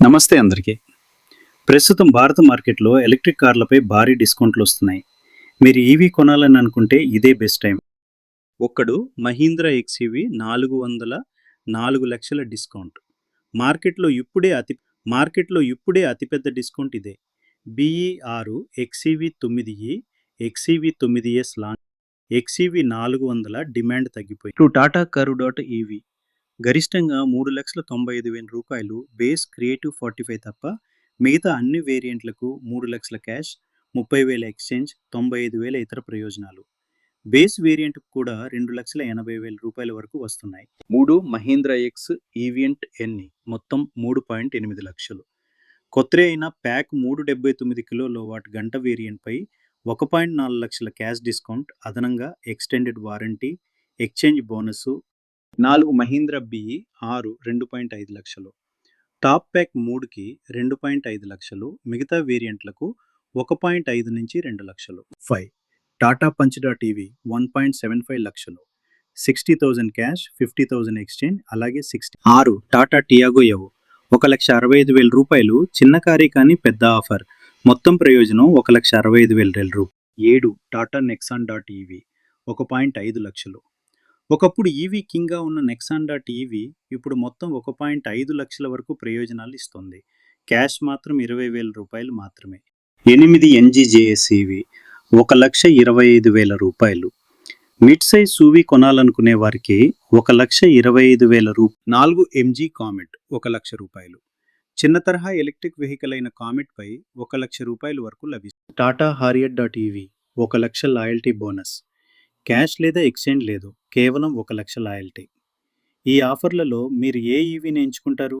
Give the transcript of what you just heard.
నమస్తే అందరికీ. ప్రస్తుతం భారత మార్కెట్లో ఎలక్ట్రిక్ కార్లపై భారీ డిస్కౌంట్లు వస్తున్నాయి. మీరు ఈవీ కొనాలని అనుకుంటే ఇదే బెస్ట్ టైం. ఒక్కడు మహీంద్రా ఎక్స్ఈవి నాలుగు వందల నాలుగు లక్షల డిస్కౌంట్. మార్కెట్లో ఇప్పుడే అతి మార్కెట్లో ఇప్పుడే అతిపెద్ద డిస్కౌంట్ ఇదే. బిఈ ఆరు ఎక్స్ఈవి తొమ్మిది ఈ ఎక్స్ఈవి తొమ్మిది ఎస్ లాంచ్ ఎక్స్ఈవి నాలుగు వందల డిమాండ్ తగ్గిపోయి. To Tata Karu dot EV గరిష్టంగా మూడు లక్షల తొంభై ఐదు వేల రూపాయలు బేస్ క్రియేటివ్ ఫార్టీ ఫైవ్ తప్ప మిగతా అన్ని వేరియంట్లకు మూడు లక్షల క్యాష్ ముప్పై వేల ఎక్స్చేంజ్ తొంభై ఐదు వేల ఇతర ప్రయోజనాలు. బేస్ వేరియంట్ కూడా రెండు లక్షల ఎనభై వేల రూపాయల వరకు వస్తున్నాయి. మూడు మహీంద్రా ఎక్స్ ఈవియంట్ ఎన్ని? మొత్తం మూడు పాయింట్ ఎనిమిది లక్షలు. కొత్త అయిన ప్యాక్ మూడు డెబ్బై తొమ్మిది కిలోల వాట్ గంట వేరియంట్పై ఒక పాయింట్ నాలుగు లక్షల క్యాష్ డిస్కౌంట్ అదనంగా ఎక్స్టెండెడ్ వారంటీ ఎక్స్చేంజ్ బోనస్ నాలుగు మహీంద్ర బిఈ ఆరు రెండు పాయింట్ ఐదు లక్షలు. టాప్ ప్యాక్ మూడుకి రెండు పాయింట్ ఐదు లక్షలు. మిగతా వేరియంట్లకు ఒక పాయింట్ ఐదు నుంచి రెండు లక్షలు. ఫైవ్. టాటా పంచడా టీవీ వన్ పాయింట్ సెవెన్ ఫైవ్ లక్షలు. Sixty thousand cash fifty thousand exchange అలాగే సిక్స్టీ. ఆరు. టాటా టియాగో యవ్ ఒక లక్ష అరవై ఐదు వేల రూపాయలు చిన్న కారీ కానీ పెద్ద ఆఫర్. మొత్తం ప్రయోజనం ఒక లక్ష అరవై ఐదు వేల రూ. ఏడు. టాటా నెక్సాన్ డాట్ ఈవీ ఒక పాయింట్ ఐదు లక్షలు. ఒకప్పుడు ఈవీ కింగ్గా ఉన్న నెక్సాన్ డాట్ ఈవీ ఇప్పుడు మొత్తం ఒక పాయింట్ ఐదు లక్షల వరకు ప్రయోజనాలు ఇస్తుంది. క్యాష్ మాత్రం ఇరవై వేల రూపాయలు మాత్రమే. ఎనిమిది ఎన్జీజేఎస్ఈవి ఒక లక్ష ఇరవై ఐదు వేల రూపాయలు. మిడ్ సైజ్ సూవి కొనాలనుకునే వారికి ఒక లక్ష ఇరవై ఐదు వేల రూ నాలుగు ఎంజీ కామెట్ ఒక లక్ష రూపాయలు. చిన్న తరహా ఎలక్ట్రిక్ వెహికల్ అయిన కామెట్పై ఒక లక్ష రూపాయల వరకు లభిస్తుంది. టాటా హారియట్ డాట్ ఈవీ ఒక లక్ష లాయల్టీ బోనస్. క్యాష్ లేదా ఎక్స్చేంజ్ లేదు కేవలం ఒక లక్ష లాయల్టీ. ఈ ఆఫర్లలో మీరు ఏ ఈవీని ఎంచుకుంటారు?